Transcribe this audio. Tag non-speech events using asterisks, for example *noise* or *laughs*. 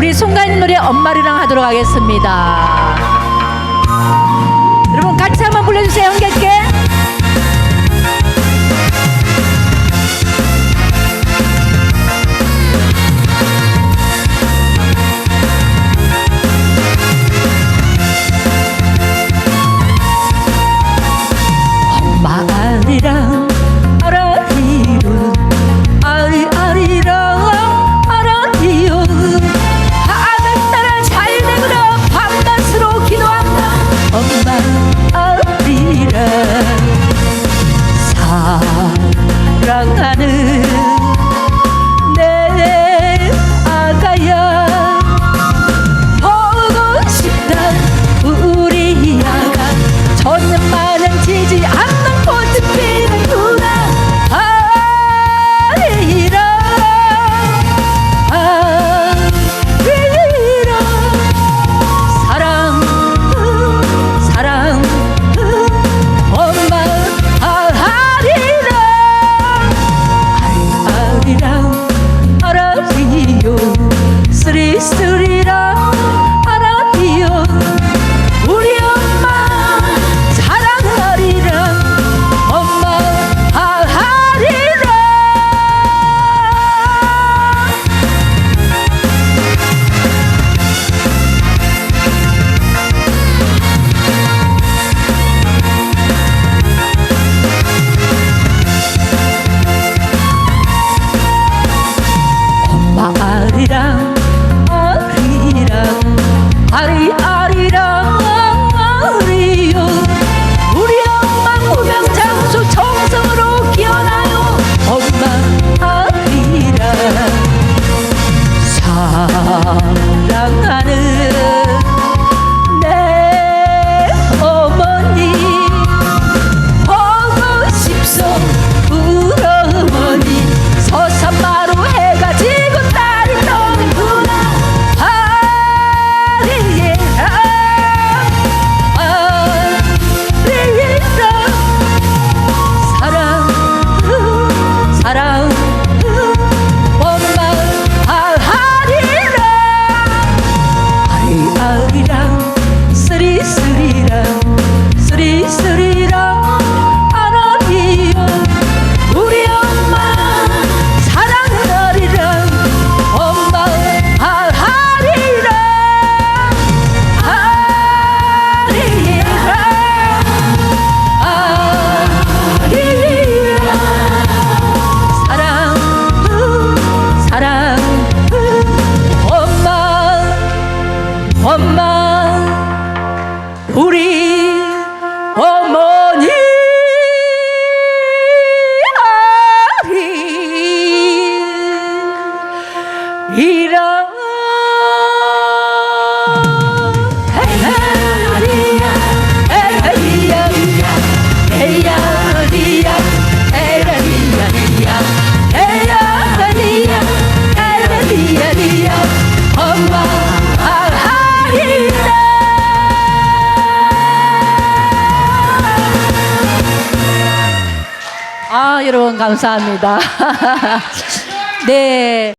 우리 순간이 노래 엄마르랑 하도록 하겠습니다. 여러분 같이 한번 불러주세요. 흥겹게. 저는 말은 지지 않 사랑하는 엄마 우리 어머니 이라 에라디야 에라디야 아, 여러분 감사합니다. *laughs* 네.